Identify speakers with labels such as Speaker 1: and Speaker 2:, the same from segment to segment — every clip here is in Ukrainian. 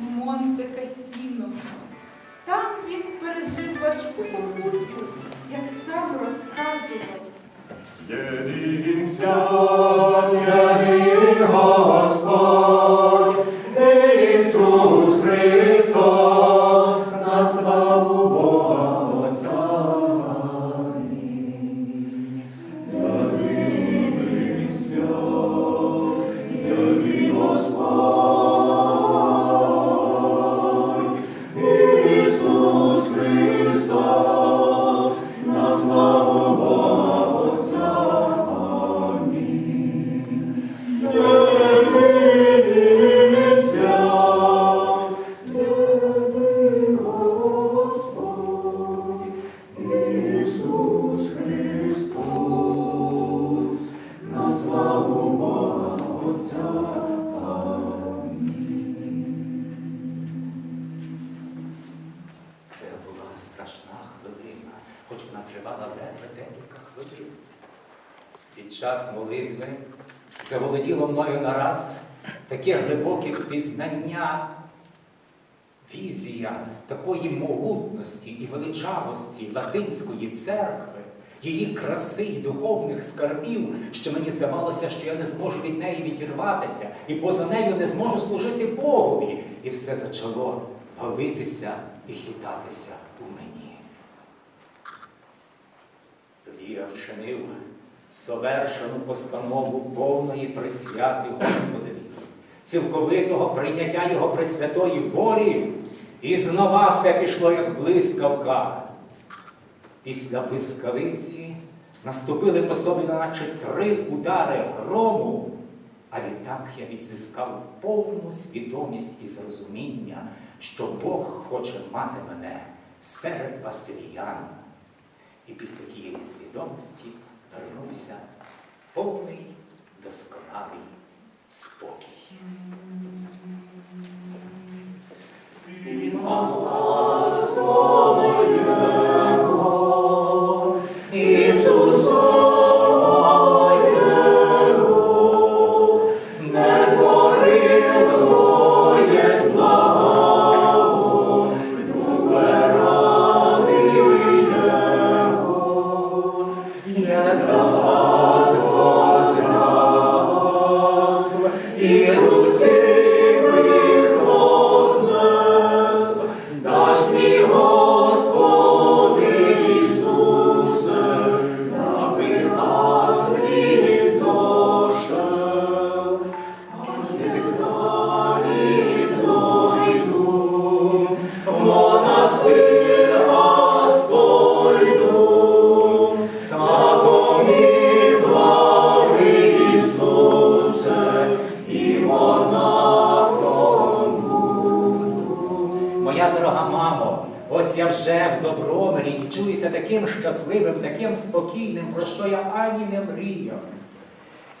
Speaker 1: Монте Касіно. Там він пережив важку покусу, як сам розказував.
Speaker 2: Єдин свят, єдин Господь,
Speaker 3: візія такої могутності і величавості латинської церкви, її краси і духовних скарбів, що мені здавалося, що я не зможу від неї відірватися, і поза нею не зможу служити Богові. І все зачало валитися і хитатися у мені. Тоді я вчинив совершену постанову повної присвяти Господові, цілковитого прийняття Його пресвятої волі, і знова все пішло як блискавка. Після блискавиці наступили по собі наче три удари грому, а відтак я відзискав повну свідомість і зрозуміння, що Бог хоче мати мене серед Василіян. І після тієї свідомості вернувся повний досконалий спокій. Ісусу ось я вже в Добромирі і чуюся таким щасливим, таким спокійним, про що я ані не мріяв.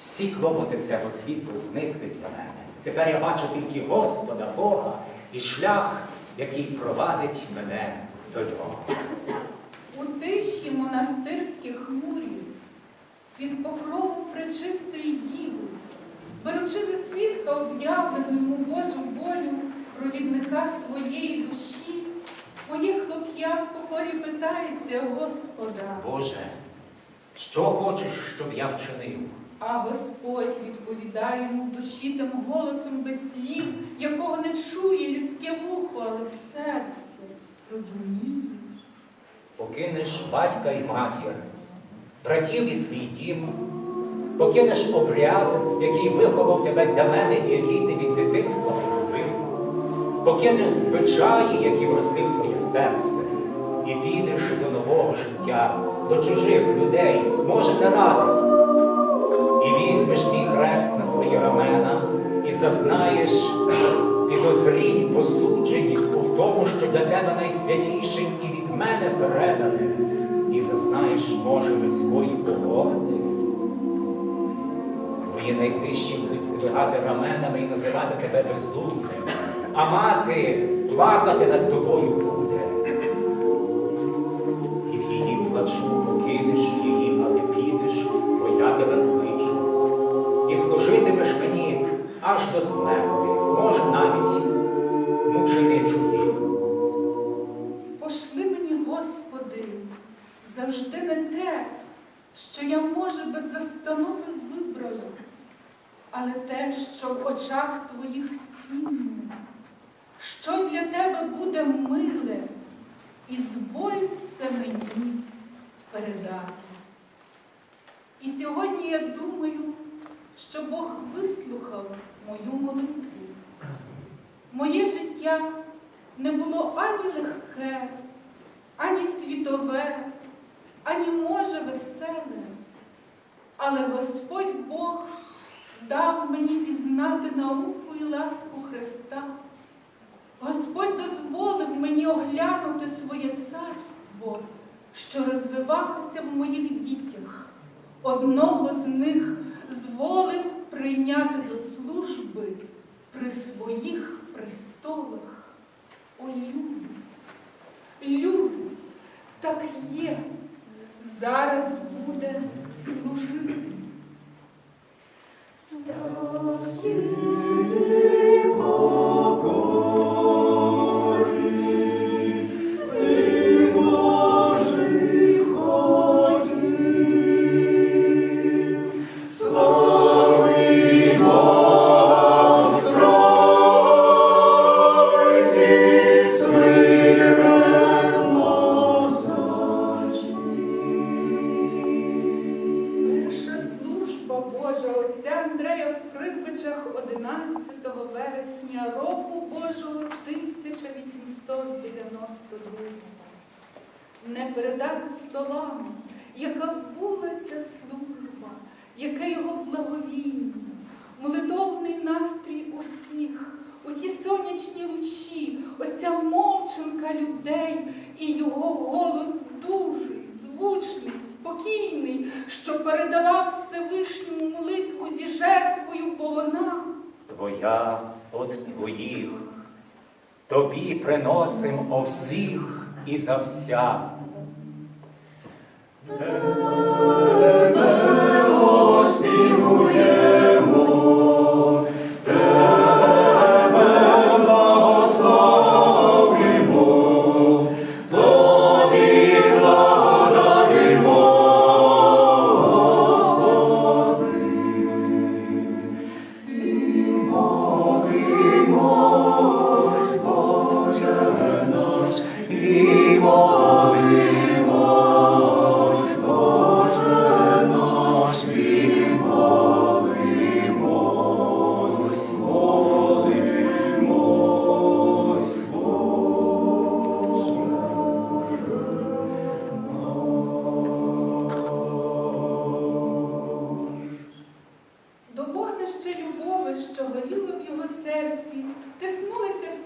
Speaker 3: Всі клопоти цього світу зникли для мене. Тепер я бачу тільки Господа Бога і шлях, який провадить мене до нього.
Speaker 1: У тиші монастирських мурів, під покровом пречистої діви, беручи за свідка об'явлену йому Божу волю провідника своєї душі, моє хлоп'я в покорі питається Господа,
Speaker 3: Боже, що хочеш, щоб я вчинив?
Speaker 1: а Господь відповідає йому в душі тим голосом без слів, якого не чує людське вухо, але серце. Розуміє.
Speaker 3: Покинеш батька і матір, братів і свій дім, покинеш обряд, який виховав тебе для мене і який ти від дитинства полюбив, покинеш звичаї, які вросли в твоє серце, і підеш до нового життя, до чужих людей, може, не радив, і візьмеш мій хрест на свої рамена і зазнаєш підозрінь, посуджень в тому, що для тебе найсвятіше і від мене передане, і зазнаєш, може, людської погоди. Твої найближчі будуть здвигати раменами і називати тебе безумним, а мати плакати над тобою до смерти, може навіть мученичої. Пошли мені, Господи, завжди не те, що я, може, без застанови вибрала, але те, що в очах твоїх цінне, що для тебе
Speaker 1: буде миле, і зволь це мені передати. І сьогодні я думаю, що Бог вислухав мою молитву. Моє життя не було ані легке, ані світове, ані може веселе. Але Господь Бог дав мені пізнати науку і ласку Христа. Господь дозволив мені оглянути своє царство, що розвивалося в моїх дітях. Одного з них зволив прийняти до служби при своїх престолах. О, люди, люди, так є, зараз буде служити. Перша спокійний, що передавав Всевишньому молитву зі жертвою полона.
Speaker 4: Твоя от твоїх, тобі приносим о всіх і за вся.
Speaker 3: Оспівуємо,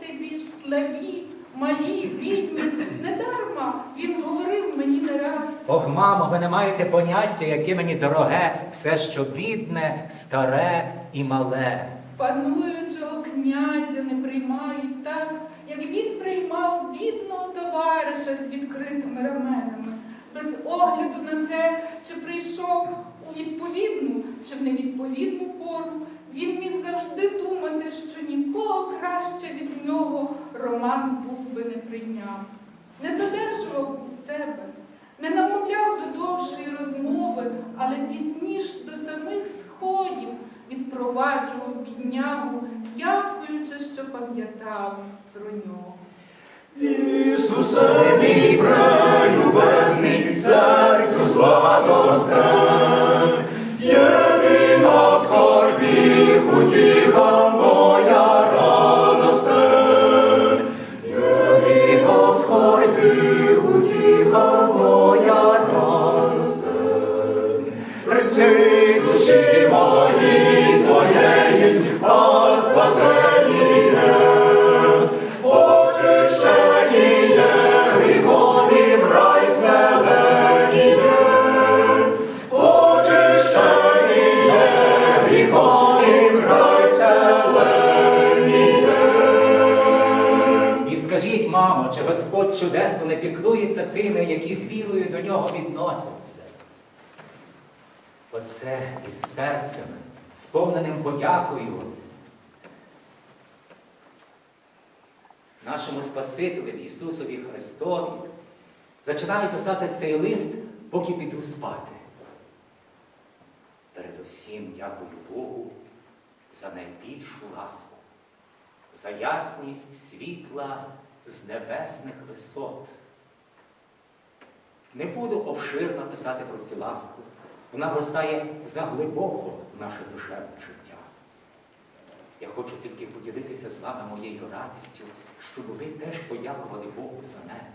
Speaker 1: все більш слабі, малі, відьмі. Недарма він говорив мені не раз.
Speaker 4: Ох, мамо, ви не маєте поняття, яке мені дороге, все, що бідне, старе і мале.
Speaker 1: Пануючого князя не приймають так, як він приймав бідного товариша з відкритими раменами, без огляду на те, чи прийшов у відповідну чи в невідповідну пору. Він міг завжди думати, що нікого краще від нього Роман був би не прийняв. Не задержував у себе, не намовляв до довшої розмови, але пізніш до самих сходів відпроваджував біднягу, дякуючи, що пам'ятав про нього.
Speaker 3: Ісусе, мій прелюбезний, серцю сладосте, єдина
Speaker 4: сповненим подякою нашому Спасителеві Ісусові Христові, зачинаю писати цей лист, поки піду спати. Передусім дякую Богу за найбільшу ласку, за ясність світла
Speaker 3: з небесних висот. Не буду обширно писати про цю ласку. Вона вростає заглибоко наше душевне життя. Я хочу тільки поділитися з вами моєю радістю, щоб ви теж подякували Богу за мене,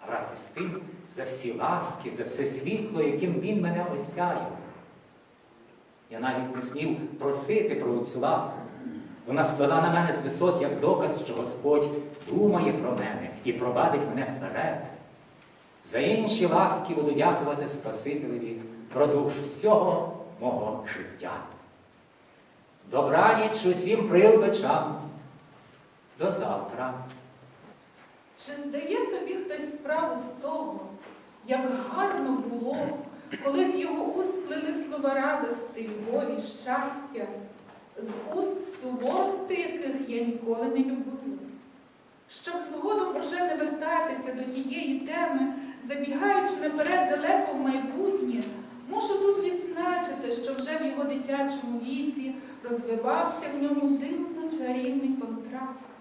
Speaker 3: а вraz із тим за всі ласки, за все світло, яким Він мене осяє. Я навіть не смів просити про цю ласку. Вона сплила на мене з висот як доказ, що Господь думає про мене і провадить мене вперед. За інші ласки буду дякувати Спасителеві продовж всього мого життя. Добраніч усім прилбичам. До завтра.
Speaker 1: Чи здає собі хтось справу з того, як гарно було, коли з його уст плили слова радости, любові, щастя, з уст суворости, яких я ніколи не любила? Щоб згодом уже не вертатися до тієї теми, забігаючи наперед далеко в майбутнє, мушу тут відзначити, що вже в його дитячому віці розвивався в ньому дивно чарівний контраст.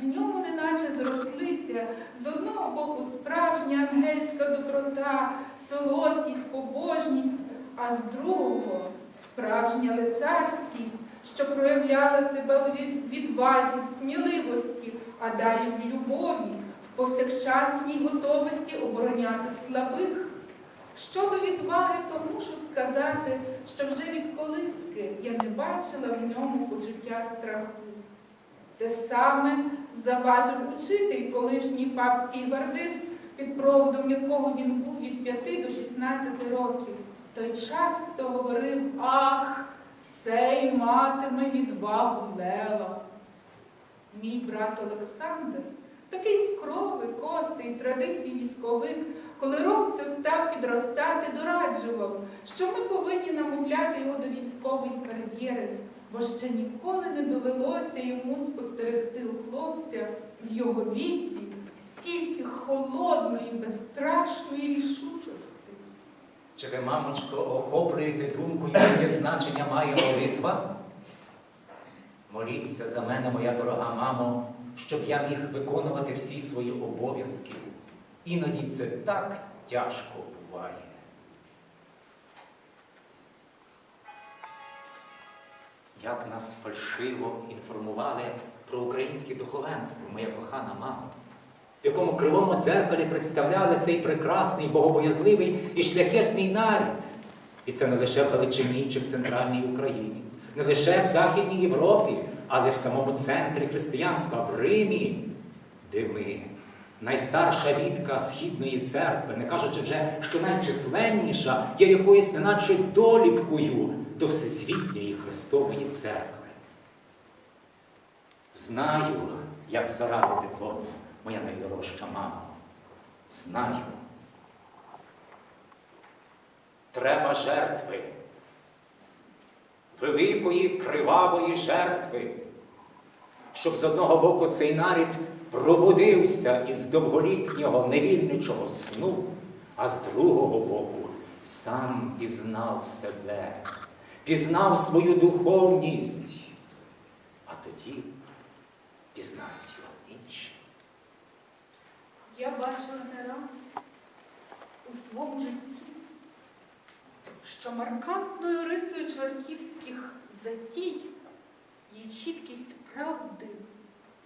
Speaker 1: В ньому неначе зрослися з одного боку справжня ангельська доброта, солодкість, побожність, а з другого справжня лицарськість, що проявляла себе у відвазі, в сміливості, а далі в любові, в повсякчасній готовості обороняти слабих. Щодо відваги, то мушу сказати, що вже від колиски я не бачила в ньому почуття страху. Те саме заважив учитель, колишній папський гвардист, під проводом якого він був від 5 до 16 років. Той часто говорив: Ах, цей матиме відвагу лева. Мій брат Олександр, такий скромний, костий, традицій військовик, коли Ромцю став підростати, дораджував, що ми повинні намовляти його до військової кар'єри, бо ще ніколи не довелося йому спостерегти у хлопця в його віці стільки холодної, безстрашної рішучості.
Speaker 3: Чи ви, мамочко, охоплюєте думкою, яке значення має молитва? Моліться за мене, моя дорога мамо, щоб я міг виконувати всі свої обов'язки. Іноді це так тяжко буває. Як нас фальшиво інформували про українське духовенство, моя кохана мама, в якому кривому дзеркалі представляли цей прекрасний, богобоязливий і шляхетний нарід. І це не лише в Галичині чи в центральній Україні, не лише в Західній Європі, але в самому центрі християнства, в Римі, де ми, найстарша відка Східної церкви, не кажучи вже, що найчисленніша, є якоюсь неначе доліпкою до Всесвітньої Христової церкви. Знаю, як зарадити тому, моя найдорожча мама. Знаю. Треба жертви. Великої кривавої жертви, щоб з одного боку цей нарід пробудився із довголітнього невільничого сну, а з другого боку сам пізнав себе, пізнав свою духовність, а тоді пізнають його інші.
Speaker 1: Я бачила не раз у своєму житті, що маркантною рисою чортківських затій є чіткість правди,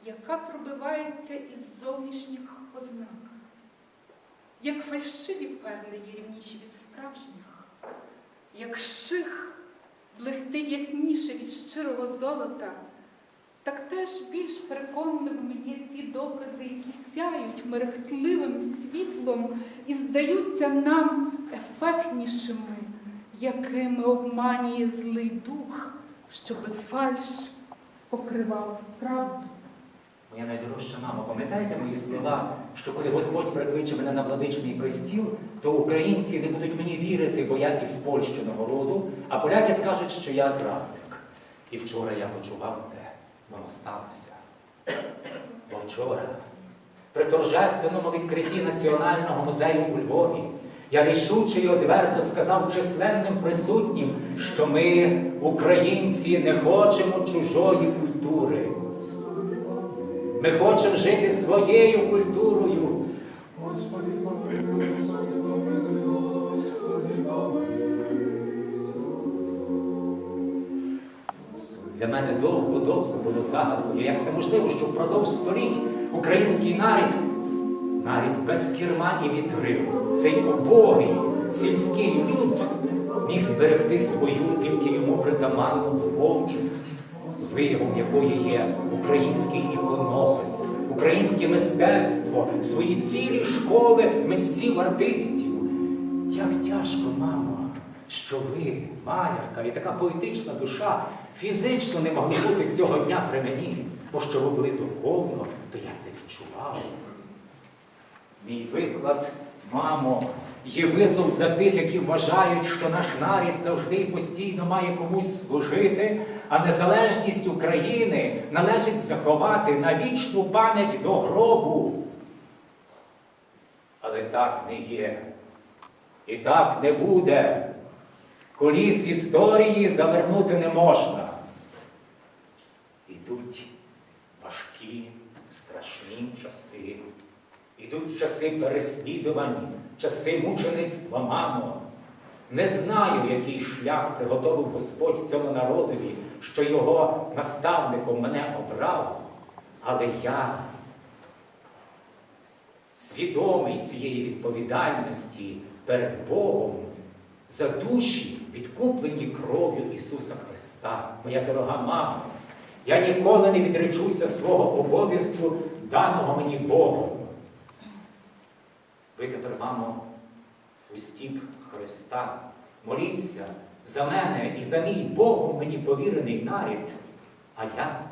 Speaker 1: яка пробивається із зовнішніх ознак. Як фальшиві перли є рівніші від справжніх, як ших блистить ясніше від щирого золота, так теж більш переконливими є ці докази, які сяють мерехтливим світлом і здаються нам ефектнішими, якими обманює злий дух, щоби фальш покривав правду.
Speaker 3: Моя найдорожча мама, пам'ятаєте мої слова, що коли Господь прикличе мене на владичний престіл, то українці не будуть мені вірити, бо я із польщеного роду, а поляки скажуть, що я зрадник. І вчора я почував те, воно сталося. Бо вчора, при торжественному відкритті Національного музею у Львові, я рішуче і одверто сказав численним присутнім, що ми, українці, не хочемо чужої культури. Ми хочемо жити своєю культурою. Для мене довго-довго було загадкою, як це можливо, що впродовж століть український нарід, нарід без керма і вітрил, цей убогий сільський люд міг зберегти свою тільки йому притаманну духовність, виявом якої є український іконопис, українське мистецтво, свої цілі школи мисців артистів. Як тяжко, мамо, що ви, малярка і така поетична душа, фізично не могли бути цього дня при мені, бо що ви були духовно, то я це відчував. Мій виклад, мамо, є визов для тих, які вважають, що наш нарід завжди і постійно має комусь служити, а незалежність України належить заховати на вічну пам'ять до гробу. Але так не є. І так не буде. Коліс історії завернути не можна. Ідуть важкі, страшні часи. Ідуть часи переслідувань, часи мучеництва, мамо. Не знаю, який шлях приготовив Господь цьому народові, що його наставником мене обрав, але я свідомий цієї відповідальності перед Богом за душі, відкуплені кров'ю Ісуса Христа. Моя дорога мама, я ніколи не відречуся свого обов'язку, даного мені Богом. Ви тепер, мамо, у стіп Христа, моліться за мене і за мій Богом мені повірений нарід, а я,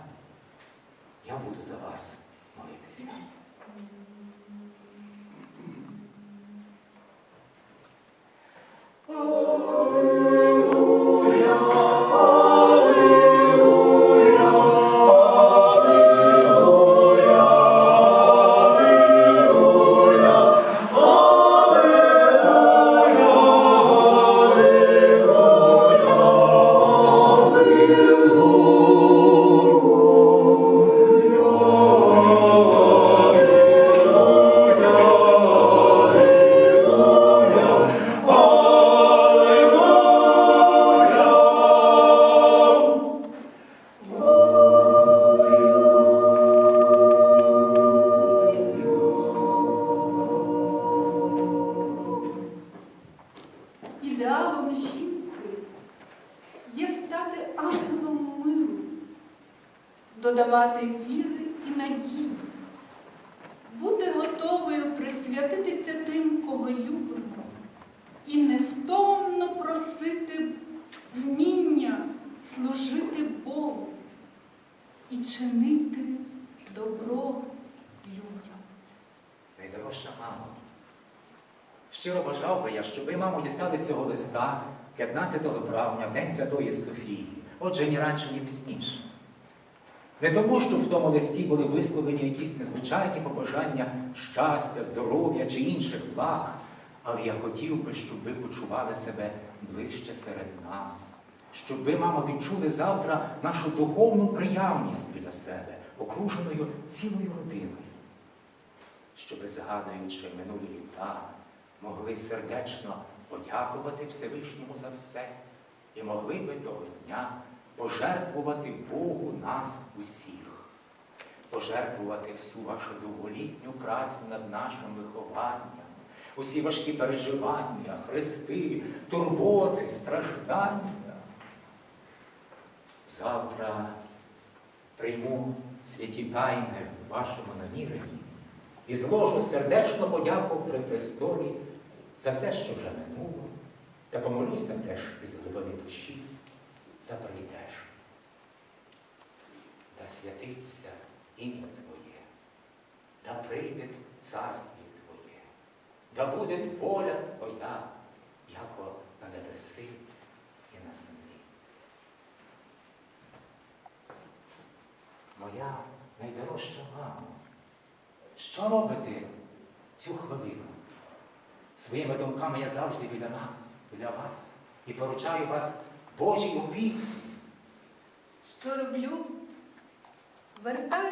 Speaker 3: я буду за вас молитися.
Speaker 1: Ідеалом
Speaker 3: Щиро бажав би я, щоб ви, мамо, дістали цього листа 15 травня, в День Святої Софії. Отже, ні раніше, ні пізніше. Не тому, що в тому листі були висловлені якісь незвичайні побажання щастя, здоров'я чи інших благ, але я хотів би, щоб ви почували себе ближче серед нас, щоб ви, мамо, відчули завтра нашу духовну приявність біля себе, окруженою цілою родиною щоб, згадуючи минулі літа, могли сердечно подякувати Всевишньому за все і могли би того дня пожертвувати Богу нас усіх, пожертвувати всю вашу довголітню працю над нашим вихованням, усі важкі переживання, хрести, турботи, страждання. Завтра прийму святі тайни в вашому наміренні і зложу сердечну подяку при престолі за те, що вже минуло, та помолюся теж із глибини душі за прийдеш. Да святиться ім'я Твоє, да прийде царстві Твоє, да буде воля Твоя, яко на небеси і на землі. Моя найдорожча мамо, що робите цю хвилину? Своїми думками я завжди біля нас, біля вас і поручаю вас Божій опіці.
Speaker 1: Що роблю? Вертаю